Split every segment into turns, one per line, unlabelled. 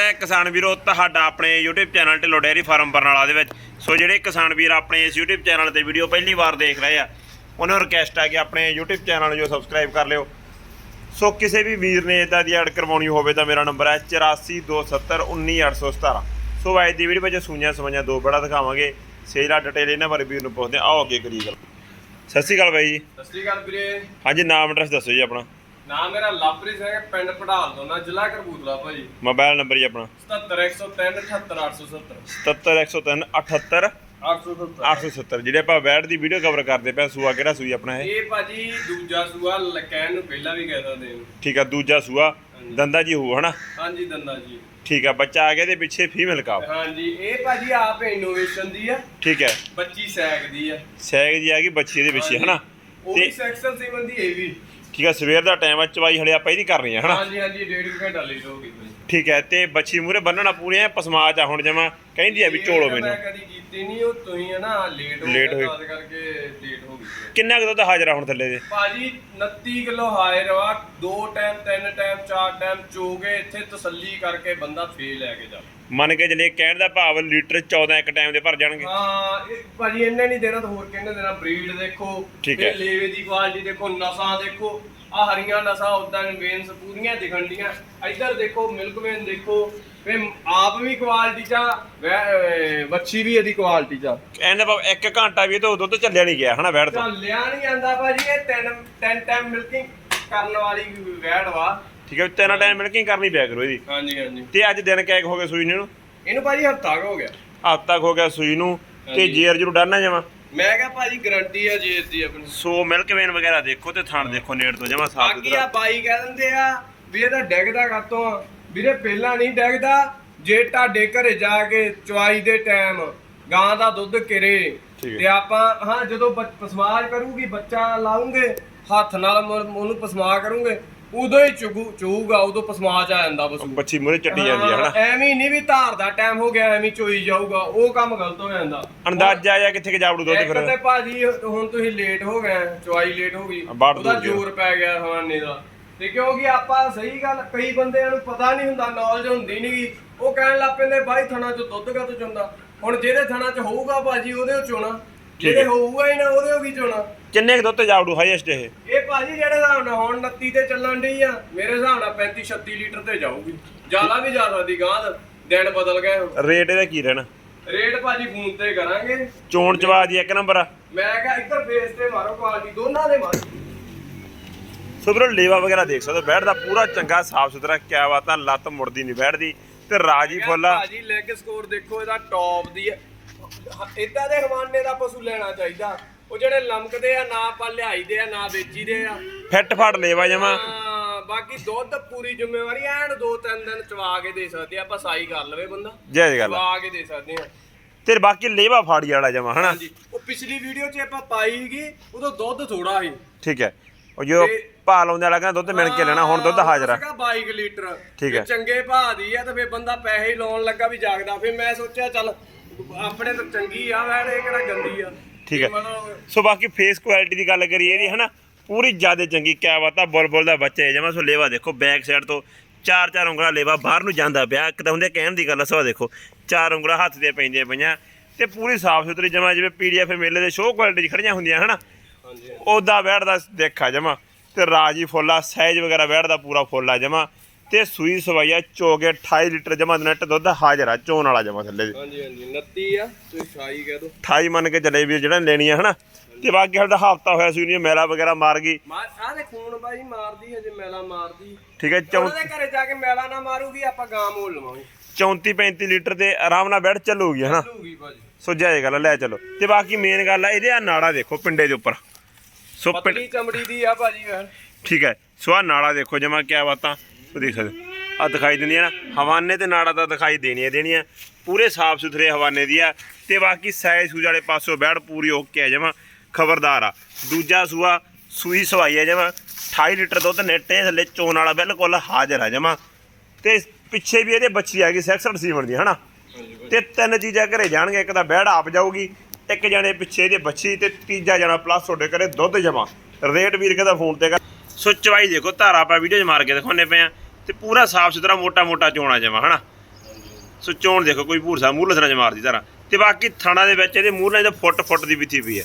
ਹੈ ਕਿਸਾਨ ਵੀਰੋ ਤੁਹਾਡਾ ਆਪਣੇ YouTube channel Dhillon dairy farm Barnala ਦੇ ਵਿੱਚ। ਸੋ ਜਿਹੜੇ ਕਿਸਾਨ ਵੀਰ ਆਪਣੇ ਇਸ YouTube ਚੈਨਲ ਤੇ ਵੀਡੀਓ ਪਹਿਲੀ ਵਾਰ ਦੇਖ ਰਹੇ ਆ ਉਹਨਾਂ ਨੂੰ ਰਿਕਵੈਸਟ ਹੈ ਕਿ ਆਪਣੇ YouTube ਚੈਨਲ ਨੂੰ ਜੋ ਸਬਸਕ੍ਰਾਈਬ ਕਰ ਲਿਓ। ਸੋ ਕਿਸੇ ਵੀ ਵੀਰ ਨੇ ਇਦਾਂ ਦੀ ਐਡ ਕਰਵਾਉਣੀ ਹੋਵੇ ਤਾਂ ਮੇਰਾ ਨੰਬਰ ਹੈ 8427191817 ਸੋ ਅੱਜ ਦੀ ਵੀਡੀਓ ਵਿੱਚ ਸੂਈਆਂ ਸਮਾਈਆਂ ਦੋ ਬੜਾ ਦਿਖਾਵਾਂਗੇ। ਸੇਜਲਾ ਡਿਟੇਲ ਇਹਨਾਂ ਬਾਰੇ ਵੀਰ ਨੂੰ ਪੁੱਛਦੇ। ਆਓ ਅੱਗੇ ਕਰੀਏ ਗੱਲ। ਸਤਿ ਸ਼੍ਰੀ ਅਕਾਲ ਬਾਈ। ਜੀ
ਸਤਿ ਸ਼੍ਰੀ ਅਕਾਲ ਵੀਰੇ।
ਹਾਂਜੀ ਨਾਮ ਐਡਰੈਸ ਦੱਸੋ ਜੀ ਆਪਣਾ।
ਨਾਮ ਮੇਰਾ ਲਵਪ੍ਰੀਤ ਸਿੰਘ ਹੈ ਪਿੰਡ ਪੜਾਲ ਤੋਂ ਨਾ ਜ਼ਿਲ੍ਹਾ ਕਰਬੂਤਲਾ ਭਾਜੀ।
ਮੋਬਾਈਲ ਨੰਬਰ ਜੀ ਆਪਣਾ।
77103 78870
77103 78
870
870 ਜਿਹੜੇ ਆਪਾਂ ਵੈਟ ਦੀ ਵੀਡੀਓ ਕਵਰ ਕਰਦੇ ਪਏ ਸੂਆ ਕਿਹੜਾ ਸੂਈ ਆਪਣਾ ਇਹ?
ਇਹ ਭਾਜੀ ਦੂਜਾ ਸੂਆ ਲਕੈਨ ਨੂੰ ਪਹਿਲਾਂ ਵੀ ਕਹਿ ਸਕਦੇ ਹਾਂ
ਠੀਕ ਆ ਦੂਜਾ ਸੂਆ ਦੰਦਾ ਜੀ ਹੋਊ ਹਨਾ?
ਹਾਂਜੀ ਦੰਦਾ ਜੀ।
ਠੀਕ ਆ ਬੱਚਾ ਆ ਗਿਆ ਤੇ ਪਿੱਛੇ ਫੀਮੇਲ ਕਾਫ
ਹਾਂਜੀ ਇਹ ਭਾਜੀ ਆਪ ਇਨੋਵੇਸ਼ਨ ਦੀ ਆ।
ਠੀਕ ਹੈ
ਬੱਚੀ ਸੈਕ ਦੀ ਆ।
ਸੈਗ ਜੀ ਆ ਗਈ ਬੱਚੀ ਇਹਦੇ ਪਿੱਛੇ ਹਨਾ?
ਉਹ
ਤੇ-
ਵੀ ਸੈਕਸ਼ਨ ਸੀਮਨ ਦੀ ਇਹ ਵੀ।
ਠੀਕ ਆ ਸਵੇਰ ਦਾ ਟਾਈਮ ਆ ਚਵਾਈ ਹਲੇ ਆਪਾਂ ਇਹਦੀ ਕਰਨੀ ਆ ਹਨਾ?
ਹਾਂਜੀ ਹਾਂਜੀ ਡੇਢ ਕੁ ਘੰਟਾ ਲੇਟ ਹੋ ਗਈ ਭਾਜੀ
ਠੀਕ ਹੈ ਤੇ ਬੱਚੀ ਮੂਰੇ ਬੰਨਣਾ ਪੂਰੇ ਆ ਪਸਮਾਜ ਆ ਹੁਣ ਜਮਾ ਕਹਿੰਦੀ ਆ ਵੀ
ਇਹ
ਝੋਲੋ
ਤਾਂ
ਮੈਨੂੰ।
ਮੈਂ ਕਦੀ ਕੀਤੀ ਨਹੀਂ ਉਹ ਤੁਸੀਂ ਹੈ ਨਾ ਲੇਟ ਹੋ
Late ਹੋਏ।
ਤਦ ਕਰਕੇ ਲੇਟ ਹੋ ਗਈ
ਕਿੰਨਾ ਕੁ ਦੁੱਧ ਹਾਜ਼ਰ ਆ ਹੁਣ ਥੱਲੇ ਦੇ?
ਭਾਜੀ 29 ਕਿਲੋ ਹਾਇਰ ਵਾ ਦੋ ਟਾਈਮ ਤਿੰਨ ਟਾਈਮ ਚਾਰ ਟਾਈਮ ਚੋਗੇ ਇੱਥੇ ਤਸੱਲੀ ਕਰਕੇ ਬੰਦਾ ਫੇਰ ਲੈ ਕੇ ਜਾ
ਮੰਨ ਕੇ ਚਲੇ ਕਹਿਣ ਦਾ ਭਾਵ ਲੀਟਰ 14 ਇੱਕ ਟਾਈਮ ਦੇ ਭਰ ਜਾਣਗੇ
ਹਾਂ ਇਹ ਭਾਜੀ ਇਹਨੇ ਨਹੀਂ ਦੇਣਾ ਤਾਂ ਹੋਰ ਕਿਹਨੇ ਦੇਣਾ ਬਰੀਡ ਦੇਖੋ
ਠੀਕ ਹੈ।
ਲੇਵੇ ਦੀ ਕੁਆਲਿਟੀ ਦੇਖੋ ਨਸਾਂ ਦੇਖੋ ਆ ਹਰੀਆਂ ਨਸਾਂ ਉਦਾਂ ਵੇਨਸ ਪੂਰੀਆਂ ਦਿਖਣ ਡੀਆਂ ਇੱਧਰ ਦੇਖੋ ਮਿਲਕ ਵੇਨ ਦੇਖੋ ਫੇ ਆਪ ਵੀ ਕੁਆਲਿਟੀ ਚ ਆ, ਵੈ- ਅਹ ਵੱਛੀ ਵੀ ਇਹਦੀ ਕੁਆਲਿਟੀ ਚ ਆ।
ਕਹਿੰਦਾ ਭਾਵ ਇੱਕ ਘੰਟਾ ਵੀ ਇਹ ਤੋਂ ਦੁੱਧ ਚੱਲਿਆ ਨਹੀਂ ਗਿਆ ਹਨਾ ਵੈਟ ਤੋਂ
ਚੱਲਿਆ ਨਹੀਂ ਜਾਂਦਾ ਭਾਜੀ ਇਹ ਤਿੰਨ ਤਿੰਨ ਟਾਈਮ ਮਿਲਕਿੰਗ ਕਰਨ ਵਾਲੀ ਵੈੜ ਵਾ
ਠੀਕ ਹੈ ਤਿੰਨ ਟਾਈਮ ਮਿਲਕਿੰਗ ਕਰਨੀ ਪਿਆ ਕਰੋ ਇਹਦੀ।
ਹਾਂਜੀ ਹਾਂਜੀ।
ਤੇ ਅੱਜ ਦਿਨ ਕੈਕ ਹੋ ਗਏ ਸੂਈ ਨੂੰ?
ਇਹਨੂੰ ਭਾਜੀ ਹਫਤਾ ਹੋ ਗਿਆ।
ਕੁ ਹੋ ਗਿਆ ਸੂਈ ਨੂੰ ਤੇ
ਹਾਂਜੀ।
ਜੀਰ ਜਰੂ ਡਰਨਾ ਜਾਵਾਂ
ਮੈਂ ਕਿਹਾ ਭਾਜੀ ਗਰੰਟੀ ਆ ਜੇਸ ਦੀ ਆਪਣੀ।
ਸੋ ਮਿਲਕ ਵੇਨ ਵਗੈਰਾ ਦੇਖੋ ਤੇ ਥਣ ਦੇਖੋ ਨੇੜ ਤੋਂ ਜਮਾ ਸਾਫ਼
ਬਾਕੀ ਆ ਬਾਈ ਕਹਿ ਦਿੰਦੇ ਆ ਵੀ ਇਹਦਾ ਡੈਗਦਾ ਕਾਤੋਂ ਆ। ਵੀਰੇ ਪਹਿਲਾਂ ਨਹੀਂ ਡੈਗਦਾ ਜੇ ਤੁਹਾਡੇ ਘਰੇ ਜਾ ਕੇ ਚਵਾਈ ਦੇ ਟਾਈਮ ਗਾਂ ਦਾ ਦੁੱਧ ਕਿਰੇ
ਠੀਕ ਹੈ।
ਤੇ ਆਪਾਂ ਹਾਂ ਜਦੋਂ ਪਸਮਾਜ ਕਰੂਗੀ ਬੱਚਾ ਲਾਉਂਗੇ ਹੱਥ ਨਾਲ ਮ- ਉਹਨੂੰ ਪਸਮਾ ਕਰੂਗੇ ਉਦੋਂ ਹੀ ਚੁਗੂ ਚੂਗਾ ਉਦੋਂ ਪਸਮਾਜ ਆ ਜਾਂਦਾ ਬਸ।
ਬੱਚੀ ਮੂਰੇ ਚੱਟੀ ਜਾਂਦੀ ਹੈ ਹਨਾ?
ਐਵੇਂ ਨਹੀਂ ਵੀ ਧਾਰ ਦਾ ਟਾਈਮ ਹੋ ਗਿਆ ਐਵੇਂ ਚੋਈ ਜਾਊਗਾ ਉਹ ਕੰਮ ਗਲਤ ਹੋ ਜਾਂਦਾ।
ਅੰਦਾਜ਼ਾ ਆਇਆ ਕਿੱਥੇ ਕਿ ਜਾਵੜੂ ਦੁੱਧ
ਇੱਕ
ਫਿਰ?
ਤੇ ਭਾਜੀ ਹੁਣ ਤੁਸੀਂ ਲੇਟ ਹੋ ਗਏ ਚੁਆਈ ਲੇਟ ਹੋ ਗਈ ਉਹਦਾ। ਜ਼ੋਰ ਪੈ ਗਿਆ ਹਵਾਨੇ ਦਾ। ਤੇ ਕਿਉਂਕਿ ਆਪਾਂ ਸਹੀ ਗੱਲ ਕਈ ਬੰਦਿਆਂ ਨੂੰ ਪਤਾ ਨਹੀਂ ਹੁੰਦਾ ਨੌਲੇਜ ਹੁੰਦੀ ਨਹੀਂਗੀ ਉਹ ਕਹਿਣ ਲੱਗ ਪੈਂਦੇ ਬਾਈ ਥਣਾ ਚ ਦੁੱਧ ਕਾ ਚੁੰਦਾ? ਹੁਣ ਜਿਹਦੇ ਥਣਾ ਚ ਹੋਊਗਾ ਭਾਜੀ ਉਹਦੇ ਚੋਣਾ ਜਿਹਦੇ
ਹੈ।
ਹੋਊਗਾ ਹੀ ਨਾ ਉਹਦੇ ਕੀ ਚੋਣਾ।
ਕਿੰਨੇ ਕੁ ਦੁੱਧ ਤੇ ਜਾਵੜੂ ਹਾਈਐਸਟ ਇਹ?
ਇਹ ਭਾਜੀ ਜਿਹੜੇ ਹਿਸਾਬ ਨਾਲ ਹੁਣ 29 ਤੇ ਚੱਲਣ ਡਈ ਆ ਮੇਰੇ ਹਿਸਾਬ ਨਾਲ 35 36 ਲੀਟਰ ਤੇ ਜਾਊਗੀ। ਜ਼ਿਆਦਾ ਵੀ ਜਾ ਸਕਦੀ ਗਾਂ ਦਾ ਦਿਨ ਬਦਲ ਗਏ ਹੁਣ।
ਰੇਟ ਇਹਦਾ ਕੀ ਰਹਿਣਾ?
ਰੇਟ ਭਾਜੀ ਫੋਨ ਤੇ ਕਰਾਂਗੇ।
ਚੋਣ ਚਵਾ ਦੀ ਇੱਕ ਨੰਬਰ ਆ।
ਮੈਂ ਕਿਹਾ ਇੱਧਰ ਫੇਸ ਤੇ ਮਾਰੋ ਕੁਆਲਿਟੀ ਦੋਨਾਂ ਦੇ ਮਾਰੋ।
ਸੋ ਵੀਰੋ ਲੇਵਾ ਵਗੈਰਾ ਦੇਖ ਸਕਦੇ ਹੋ ਬੈਠ ਦਾ ਪੂਰਾ ਚੰਗਾ ਸਾਫ਼ ਸੁਥਰਾ ਕਿਆ ਬਾਤਾਂ ਲੱਤ ਮੁੜਦੀ ਨਹੀਂ ਬੈਠਦੀ ਤੇ ਰਾਜੀ ਫੁੱਲਾ
ਭਾਜੀ ਲੈਗ ਸਕੋਰ ਦੇਖੋ ਇਹਦਾ ਟੌਪ ਦੀ ਹੈ। ਇਦਾਂ ਦੇ ਹਵਾਨੇ ਦਾ ਪਸ਼ੂ ਲੈਣਾ ਚਾਹੀਦਾ। ਉਹ ਜਿਹੜੇ ਲਮਕਦੇ ਆ ਨਾ ਪਾ ਲਿਆਈਦੇ ਆ ਨਾ ਵੇਚੀਦੇ ਆ।
ਫਿੱਟ ਫੜ ਲੇਵਾ ਜਮਾ।
ਹਾਂ, ਬਾਕੀ ਦੁੱਧ ਪੂਰੀ ਜ਼ਿੰਮੇਵਾਰੀ ਐਨ ਦੋ ਤਿੰਨ ਦਿਨ ਚਵਾ ਕੇ ਦੇ ਸਕਦੇ ਆ ਆਪਾਂ ਸਾਈ ਕਰ ਲਵੇ ਬੰਦਾ।
ਜੈ ਗੱਲ ਆ।
ਚਵਾ ਕੇ ਦੇ ਸਕਦੇ ਆ।
ਤੇ ਬਾਕੀ ਲੇਵਾ ਫਾੜੀ ਵਾਲਾ ਜਮਾ ਹਨਾ?
ਹਾਂਜੀ। ਉਹ ਪਿਛਲੀ ਵੀਡੀਓ 'ਚ ਆਪਾਂ ਪਾਈ ਉਦੋਂ ਦੁੱਧ ਥੋੜਾ ਸੀ।
ਠੀਕ ਹੈ। ਉਹ ਜੋ
ਤੇ-
ਲਾਉਂਦੇ ਵਾਲਾ ਕਹਿੰਦਾ ਦੁੱਧ ਮਿਲ ਕੇ ਲੈਣਾ ਹੁਣ ਦੁੱਧ ਹਾਜ਼ਰ ਆ।
ਸੀਗਾ 22 ਲੀਟਰ।
ਠੀਕ ਹੈ।
ਚੰਗੇ ਭਾਅ ਦੀ ਆ ਤੇ ਫੇ ਬੰਦਾ ਪੈਸੇ ਹੀ ਲਾਉਣ ਲੱਗਾ ਵੀ ਜਾਗਦਾ। ਫੇ ਮੈਂ ਸੋਚਿਆ ਚੱਲ ਆਪਣੇ ਤਾਂ ਚੰਗੀ ਆ ਵੈਣ ਇਹ ਕਿਹੜਾ ਗੰਦੀ ਆ।
ਠੀਕ ਹੈ।
ਮਤਲਬ
ਸੋ ਬਾਕੀ ਫੇਸ ਕੁਆਲਿਟੀ ਦੀ ਗੱਲ ਕਰੀਏ ਇਹਦੀ ਹਨਾ? ਪੂਰੀ ਜ਼ਿਆਦਾ ਚੰਗੀ ਕਿਆ ਬਾਤਾਂ ਬੁਲਬੁਲ ਦਾ ਬੱਚਾ ਹੈ ਜਮਾ। ਸੋ ਲੇਵਾ ਦੇਖੋ ਬੈਕ ਸਾਈਡ ਤੋਂ ਚਾਰ ਚਾਰ ਉਂਗਲਾਂ ਲੇਵਾ ਬਾਹਰ ਨੂੰ ਜਾਂਦਾ ਪਿਆ। ਇੱਕ ਤਾਂ ਹੁੰਦੇ ਕਹਿਣ ਦੀ ਗੱਲ ਆ ਸੋ ਦੇਖੋ ਚਾਰ ਉਂਗਲਾਂ ਹੱਥ ਦੇ ਪੈਂਦੀਆਂ ਪਈਆਂ। ਤੇ ਪੂਰੀ ਸਾਫ਼ ਸੁਥਰੀ ਜਮਾ ਜਿਵੇਂ ਪੀਡੀਐਫ ਮੇਲੇ ਦੇ ਸ਼ੋਅ ਕੁਆਲਿਟੀ 'ਚ ਖੜੀਆਂ ਹੁੰਦੀਆਂ ਹਨਾ?
ਹਾਂਜੀ।
ਉਹਦਾ ਬੈਠਦਾ ਦੇਖਾ ਜਮਾ। ਤੇ ਰਾਜੀ ਫੁੱਲਾ ਸਾਈਜ਼ ਵਗੈਰਾ ਬੈਠਦਾ ਪੂਰਾ ਫੁੱਲਾ ਜਮਾ। ਤੇ ਸੂਈ ਸਵਾਈਆ ਚੋਗੇ 28 ਲੀਟਰ ਜਮਾ ਨੈਟ ਦੁੱਧ ਹਾਜ਼ਰ ਆ ਚੋਣ ਵਾਲਾ ਜਮਾ ਥੱਲੇ ਦੀ।
ਹਾਂਜੀ ਹਾਂਜੀ 29 ਆ ਤੁਸੀਂ ਸ਼ਾਈ ਕਹਿ ਦੋ।
28 ਮੰਨ ਕੇ ਚੱਲੇ ਵੀ ਜਿਹੜਾ ਲੈਣੀ ਆ ਹਨਾ? ਤੇ ਬਾਕੀ ਹਾਲ ਦਾ ਹਫਤਾ ਹੋਇਆ ਸੂਈ ਨੂੰ ਮੈਲਾ ਵਗੈਰਾ ਮਾਰ ਗਈ।
ਮਾਰ ਆ ਦੇ ਖੂਨ ਬਾਈ ਮਾਰਦੀ ਹਜੇ ਮੈਲਾ ਮਾਰਦੀ।
ਠੀਕ ਹੈ ਚੌਂ-
ਉਹਨਾਂ ਦੇ ਘਰੇ ਜਾ ਕੇ ਮੈਲਾ ਨਾ ਮਾਰੂਗੀ ਆਪਾਂ ਗਾਂ ਮੋਲ ਲਵਾਂਗੇ।
34 35 ਲੀਟਰ ਤੇ ਆਰਾਮ ਨਾਲ ਬੈਠ ਚੱਲੂਗੀ ਹਨਾ?
ਲੂਗੀ ਭਾਜੀ।
ਸੋ ਜਾਏ ਗੱਲ ਲੈ ਚਲੋ। ਤੇ ਬਾਕੀ ਮੇਨ ਗੱਲ ਆ ਇਹਦੇ ਆ ਨਾੜਾ ਦੇਖੋ ਪਿੰਡੇ ਦੇ ਉੱਪਰ। ਸੋ ਪਿੰਡ
ਪਤਲੀ ਚਮੜੀ ਦੀ ਆ ਭਾਜੀ
ਠੀਕ ਹੈ ਸੋ ਆ ਨਾੜਾ ਦੇਖੋ ਜਮਾ ਕਿਆ ਬਾਤਾਂ। ਉਹ ਦੇਖ ਸਕਦੇ ਆ। ਦਿਖਾਈ ਦਿੰਦੀਆਂ ਨਾ, ਹਵਾਨੇ ਤੇ ਨਾੜਾ ਤਾਂ ਦਿਖਾਈ ਦੇਣੀਆਂ ਦੇਣੀਆਂ। ਪੂਰੇ ਸਾਫ਼ ਸੁਥਰੇ ਹਵਾਨੇ ਦੀ ਆ ਤੇ ਬਾਕੀ ਸਾਈਜ਼ ਸੂਜ ਵਾਲੇ ਪਾਸੋਂ ਬੈੜ ਪੂਰੀ ਓਕੇ ਆ ਜਮਾ ਖਬਰਦਾਰ ਆ। ਦੂਜਾ ਸੂਆ, ਸੂਈ ਸਵਾਈ ਆ ਜਮਾ 28 ਲੀਟਰ ਦੁੱਧ ਨੇਟੇ ਥੱਲੇ ਚੋਣ ਵਾਲਾ ਬਿਲਕੁਲ ਹਾਜ਼ਰ ਆ ਜਮਾ ਤੇ ਪਿੱਛੇ ਵੀ ਇਹਦੇ ਬੱਚੀ ਆ ਗਈ 66 ਸੀਮਨ ਦੀ, ਹਨਾ? ਤੇ ਤਿੰਨ ਚੀਜ਼ਾਂ ਘਰੇ ਜਾਣਗੇ, ਇੱਕ ਤਾਂ ਬੈੜ ਆਪ ਜਾਊਗੀ, ਇੱਕ ਜਣੇ ਪਿੱਛੇ ਇਹਦੇ ਬੱਚੀ ਤੇ ਤੀਜਾ ਜਣਾ ਪਲੱਸ ਤੁਹਾਡੇ ਘਰੇ ਦੁੱਧ ਜਮਾ। ਰੇਟ ਵੀਰ ਕਹਿੰਦਾ ਫੋਨ ਤੇ ਕਰ। ਸੋ ਚਵਾਈ ਦੇਖੋ ਧਾਰਾ ਆਪਾਂ ਵੀਡੀਓ 'ਚ ਮਾਰ ਕੇ ਦਿਖਾਉਨੇ ਪਏ ਆ ਤੇ ਪੂਰਾ ਸਾਫ਼ ਸੁਥਰਾ ਮੋਟਾ ਮੋਟਾ ਚੋਣਾ ਜਮਾ ਹਨਾ? ਸੋ ਚੋਣ ਦੇਖੋ ਕੋਈ ਭੂਰਸਾ ਮੂਰਲੇ ਸਰਾਂ ਚ ਮਾਰਦੀ ਧਾਰਾਂ। ਤੇ ਬਾਕੀ ਥਾਣਾ ਦੇ ਵਿੱਚ ਇਹਦੇ ਮੂਰਲੇ ਦੇ ਫੁੱਟ ਫੁੱਟ ਦੀ ਬਿੱਥੀ ਪਈ ਹੈ।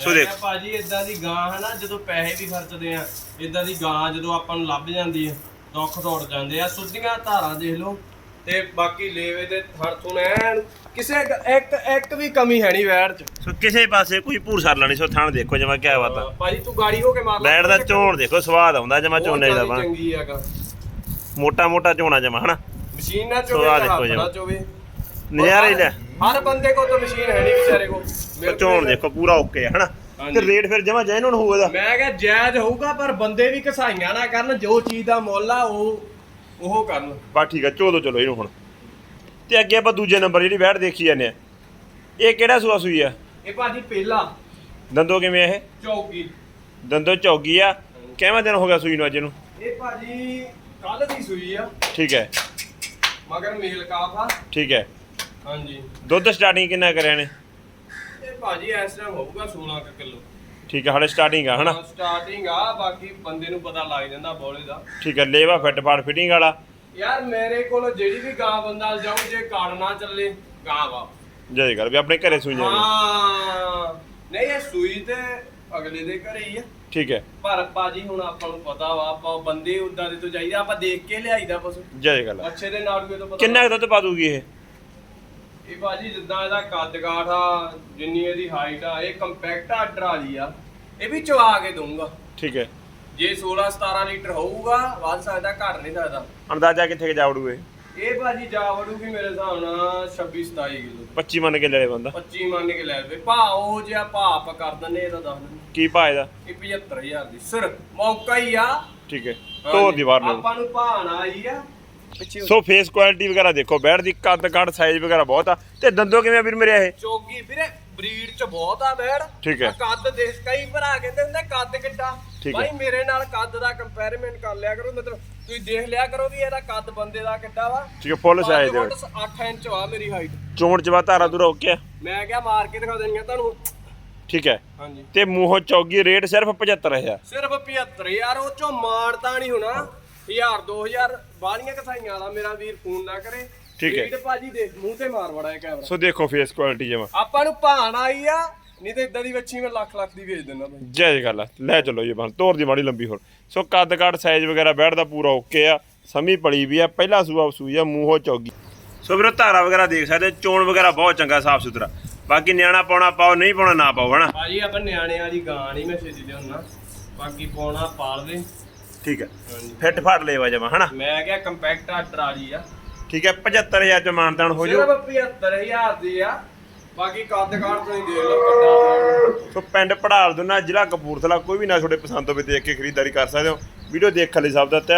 ਸੋ ਦੇਖ।
ਭਾਜੀ ਇਦਾਂ ਦੀ ਗਾਂ ਹੈ ਨਾ ਜਦੋਂ ਪੈਸੇ ਵੀ ਖਰਚਦੇ ਆ ਇਦਾਂ ਦੀ ਗਾਂ ਜਦੋਂ ਆਪਾਂ ਨੂੰ ਲੱਭ ਜਾਂਦੀ ਹੈ ਦੁੱਖ ਦੌੜ ਜਾਂਦੇ ਆ। ਸੁੱਧੀਆਂ ਧਾਰਾਂ ਦੇਖ ਲਓ ਤੇ ਬਾਕੀ ਲੇਵੇ ਤੇ ਥੁਣ ਐਨ ਕਿਸੇ ਇੱਕ ਇੱਕ ਵੀ ਕਮੀ ਹੈ ਨਹੀਂ ਵੈੜ ਚ।
ਸੋ ਕਿਸੇ ਪਾਸੇ ਕੋਈ ਭੂਰਸਾ ਲੈਣੀ ਸੋ ਥਾਣ ਦੇਖੋ ਜਮਾ ਕਿਆ ਬਾਤਾਂ
ਭਾਜੀ ਤੂੰ ਗਾੜੀ ਹੋ ਕੇ ਮਾਰ ਲੈ।
ਲੈਣ ਦਾ ਚੋਣ ਦੇਖੋ ਸਵਾਦ ਆਉਂਦਾ ਜਮਾ
ਬਹੁਤ
ਝੋਨੇ ਦਾ
ਜ਼ਿਆਦਾ ਚੰਗੀ ਹੈਗਾ
ਮੋਟਾ ਮੋਟਾ ਝੋਨਾ ਜਮਾ ਹਨਾ?
ਮਸ਼ੀਨ ਨਾ ਚੋਵੇ ਤਾਂ
ਦੇਖੋ ਜੀ।
ਨਾ ਚੋਵੇ।
ਨਜ਼ਾਰਾ ਹੀ ਲੈ।
ਹਰ ਬੰਦੇ ਕੋਲ ਤਾਂ ਮਸ਼ੀਨ ਹੈ ਨਹੀਂ ਵਿਚਾਰੇ ਕੋਲ।
ਝੋਣ ਦੇਖੋ ਪੂਰਾ ਓਕੇ ਹੈ ਹਨਾ?
ਹਾਂਜੀ।
ਤੇ ਰੇਟ ਫਿਰ ਜਮਾ ਜੈਨੂਨ ਹੋਊਗਾ ਇਹਦਾ।
ਮੈਂ ਕਿਹਾ ਜਾਇਜ਼ ਹੋਊਗਾ ਪਰ ਬੰਦੇ ਵੀ ਕਸਾਈਆਂ ਨਾ ਕਰਨ ਜੋ ਚੀਜ਼ ਦਾ ਮੁੱਲ ਆ ਉਹ ਉਹ ਕਰਨ।
ਬਾ ਠੀਕ ਆ ਚੋਦੋ ਚਲੋ ਇਹਨੂੰ ਹੁਣ। ਤੇ ਅੱਗੇ ਆਪਾਂ ਦੂਜੇ ਨੰਬਰ ਜਿਹੜੀ ਬੈਠ ਦੇਖੀ ਜਾਂਦੇ ਆ। ਇਹ ਕਿਹੜਾ ਸੂਆ ਸੂਈ ਆ?
ਇਹ ਭਾਜੀ ਪਹਿਲਾ।
ਦੰਦੋ ਕਿਵੇਂ ਆ ਇਹ?
ਚੌਕੀ
ਦੰਦੋ ਚੌਗੀ ਆ। ਕਿਵੇਂ ਦਿਨ ਹੋ ਗਿਆ ਸੂਈ ਨੂੰ ਅੱਜ ਨੂੰ
ਇਹ ਭਾਜੀ ਕੱਲ ਦੀ ਸੂਈ ਆ।
ਠੀਕ ਹੈ।
ਮਗਰ ਮੇਲ ਕਾਫ ਆ।
ਠੀਕ ਹੈ।
ਹਾਂਜੀ।
ਦੁੱਧ ਸਟਾਰਟਿੰਗ ਕਿੰਨਾ ਕਰਿਆ ਨੇ
ਇਹ ਭਾਜੀ ਇਸ ਟਾਈਮ ਹੋਊਗਾ 16 ਕਿਲੋ।
ਠੀਕ ਹੈ ਹਾਲੇ ਸਟਾਰਟਿੰਗ ਆ ਹਨਾ?
ਸਟਾਰਟਿੰਗ ਆ ਬਾਕੀ ਬੰਦੇ ਨੂੰ ਪਤਾ ਲੱਗ ਜਾਂਦਾ ਬੋਲੇ ਦਾ।
ਠੀਕ ਹੈ ਲੇਵਾ ਫਿੱਟ ਫਾੜ ਫਿਟਿੰਗ ਵਾਲਾ।
ਯਾਰ ਮੇਰੇ ਕੋਲ ਜਿਹੜੀ ਵੀ ਗਾਂ ਬੰਦਾ ਜਾਊ ਜੇ ਕਾੜ ਨਾ ਚੱਲੇ ਗਾਂ ਵਾ।
ਜੈ ਕਰ ਵੀ ਆਪਣੇ ਘਰੇ ਸੂਈ ਜਾਂਦੇ
ਹਾਂ। ਨਹੀਂ ਇਹ ਸੂਈ ਤੇ ਅਗਲੇ ਦੇ ਘਰੇ ਹੀ ਆ।
ਠੀਕ ਹੈ
ਪਰ ਭਾਜੀ ਹੁਣ ਆਪਾਂ ਨੂੰ ਪਤਾ ਵਾ ਆਪਾਂ ਬੰਦੇ ਉਦਾਂ ਦੇ ਤੋਂ ਜਾਈਦਾ ਆਪਾਂ ਦੇਖ ਕੇ ਲਿਆਈਦਾ ਪਸ਼ੂ
ਜੈ ਗੱਲ
ਅੱਛੇ ਦੇ ਨਾੜੂਏ ਤੋਂ ਪਤਾ
ਕਿੰਨਾ ਕੁ ਦੁੱਧ ਪਾ ਦੂਗੀ ਇਹ?
ਇਹ ਭਾਜੀ ਜਿੱਦਾਂ ਇਹਦਾ ਕੱਦ ਕਾਠ ਆ ਜਿੰਨੀ ਇਹਦੀ ਹਾਈਟ ਆ ਇਹ ਕੰਪੈਕਟ ਆਰਡਰ ਵਾਲੀ ਆ। ਇਹ ਵੀ ਚਵਾ ਕੇ ਦਊਂਗਾ।
ਠੀਕ ਹੈ।
ਜੇ 16 17 ਲੀਟਰ ਹੋਊਗਾ ਵੱਧ ਸਕਦਾ ਘਟ ਨਹੀਂ ਸਕਦਾ।
ਅੰਦਾਜ਼ਾ ਕਿੱਥੇ ਕੁ ਜਾ ਵੜੂ ਇਹ?
ਇਹ ਭਾਜੀ ਜਾ ਵੜੂਗੀ ਮੇਰੇ ਹਿਸਾਬ ਨਾਲ 26 27 ਕਿਲੋ।
25 ਮੰਨ ਕੇ ਲੈ ਲੈ ਬੰਦਾ।
25 ਮੰਨ ਕੇ ਲੈ ਲਵੇ। ਭਾ ਉਹ ਜਿਹਾ ਭਾ ਆਪਾਂ ਕਰ ਦਿੰਨੇ ਇਹਦਾ ਦੱਸ ਦਿੰਦੇ
ਕੀ ਭਾਅ ਇਹਦਾ?
ਇਹ 75000 ਦੀ। ਸਿਰਫ ਮੌਕਾ ਹੀ ਆ।
ਠੀਕ ਹੈ। ਤੋਰ ਦੀ ਵਾਰ ਨੂੰ
ਆਪਾਂ ਨੂੰ ਭਾਣ ਆਈ ਆ।
ਸੋ ਫੇਸ ਕੁਆਲਿਟੀ ਵਗੈਰਾ ਦੇਖੋ ਬੈਠ ਦੀ ਕੱਦ ਕੱਦ ਸਾਈਜ਼ ਵਗੈਰਾ ਬਹੁਤ ਆ। ਤੇ ਦੰਦੋ ਕਿਵੇਂ ਆ ਵੀਰ ਮੇਰੇ ਇਹ?
ਚੋਗੀ ਵੀਰੇ ਬਰੀਡ ਚ ਬਹੁਤ ਆ ਬੈੜ
ਠੀਕ ਹੈ।
ਕੱਦ ਦੇਖ ਕਈ ਭਰਾ ਕਹਿੰਦੇ ਹੁੰਦੇ ਕੱਦ ਕਿੱਡਾ। ਭਾਈ ਮੇਰੇ ਨਾਲ ਕੱਦ ਦਾ ਕੰਪੈਰੀਮੈਂਟ ਕਰ ਲਿਆ ਕਰੋ ਮਤਲਬ ਤੁਸੀਂ ਦੇਖ ਲਿਆ ਕਰੋ ਵੀ ਇਹਦਾ ਕੱਦ ਬੰਦੇ ਦਾ ਕਿੱਡਾ ਵਾ।
ਠੀਕ ਹੈ ਫੁੱਲ ਸਾਈਜ਼ ਦੇ ਵਿੱਚ।
8 ਇੰਚ ਆ ਮੇਰੀ ਹਾਈਟ
ਚੋਣ ਚ ਵਾ ਧਾਰਾ ਦੂਰਾ ਓਕੇ ਆ?
ਮੈਂ ਕਿਹਾ ਮਾਰ ਕੇ ਦਿਖਾ ਦੇਣੀਆਂ ਤੁਹਾਨੂੰ।
ਠੀਕ ਹੈ।
ਹਾਂਜੀ।
ਤੇ ਮੂੰਹੋਂ ਚੌਗੀ ਰੇਟ ਸਿਰਫ 75000
ਸਿਰਫ 75 ਯਾਰ ਉਹ ਚੋਂ ਮਾਰ ਤਾਂ ਨਹੀਂ ਹੋਣਾ। 1000 2000 ਬਾਲੀਆਂ ਕਸਾਈਆਂ ਵਾਲਾ ਮੇਰਾ ਵੀਰ ਫੋਨ ਨਾ ਕਰੇ।
ਠੀਕ ਹੈ।
ਬਰੀਡ ਭਾਜੀ ਦੇ ਮੂੰਹ ਤੇ ਮਾਰ ਵੜਾ ਇਹ ਕੈਮਰਾ।
ਸੋ ਦੇਖੋ ਫੇਸ ਕੁਆਲਿਟੀ ਜਮਾ।
ਆਪਾਂ ਨੂੰ ਭਾਣ ਆਈ ਆ ਨਹੀਂ ਤੇ ਇਦਾਂ ਦੀ ਵੱਛੀ ਮੈਂ ਲੱਖ ਲੱਖ ਦੀ ਵੇਚ ਦਿੰਦਾ ਭਾਈ।
ਜੈ ਗੱਲ ਆ ਲੈ ਚਲੋ ਜੀ ਬਣ ਤੋਰ ਦੀ ਮਾੜੀ ਲੰਬੀ ਹੋਰ। ਸੋ ਕੱਦ ਕੱਦ ਸਾਈਜ਼ ਵਗੈਰਾ ਬੈਠਦਾ ਪੂਰਾ ਓਕੇ ਆ ਸਮੀ ਪੜੀ ਵੀ ਆ ਪਹਿਲਾ ਸੂਆ ਸੂਈ ਆ ਮੂੰਹੋਂ ਚੌਗੀ। ਸੋ ਵੀਰੋ ਧਾਰਾ ਵਗੈਰਾ ਦੇਖ ਸਕਦੇ ਚੋਣ ਵਗੈਰਾ ਬਹੁਤ ਚੰਗਾ ਸਾਫ਼ ਸੁਥਰਾ। ਬਾਕੀ ਨਿਆਣਾ ਪਾਉਣਾ ਪਾਓ ਨਹੀਂ ਪਾਉਣਾ ਨਾ ਪਾਓ ਹਨਾ?
ਭਾਜੀ ਆਪਾਂ ਨਿਆਣੇ ਵਾਲੀ ਗਾਂ ਨਹੀਂ ਮੈਂ ਛੇਤੀ ਲਿਆਉਣਾ। ਬਾਕੀ ਪਾਉਣਾ ਪਾਲ ਦੇ।
ਠੀਕ ਹੈ।
ਹਾਂਜੀ
ਫਿੱਟ ਫਾੜ ਲੈਵਾ ਜਮਾ ਹਨਾ?
ਮੈਂ ਕਿਹਾ ਕੰਪੈਕਟ ਆਰਡਰ ਆ ਜੀ ਆ।
ਠੀਕ ਹੈ 75000 ਚ ਮਾਨਤਾਨ ਹੋ ਜਾਊ।
ਸਿਰਫ 75000 ਦੀ ਆ। ਬਾਕੀ ਕੱਦ ਕਾਠ ਤੁਸੀਂ ਦੇਖ ਲਓ ਕੱਡਾ
ਸੋ ਪਿੰਡ ਪੜਾਲ ਦੁਨਾ ਜ਼ਿਲ੍ਹਾ ਕਪੂਰਥਲਾ ਕੋਈ ਵੀ ਨਾ ਤੁਹਾਡੇ ਪਸੰਦ ਹੋਵੇ ਦੇਖ ਕੇ ਖਰੀਦਦਾਰੀ ਕਰ ਸਕਦੇ ਹੋ। ਵੀਡੀਓ ਦੇਖਣ ਲਈ ਸਭ ਦਾ ਤਹਿ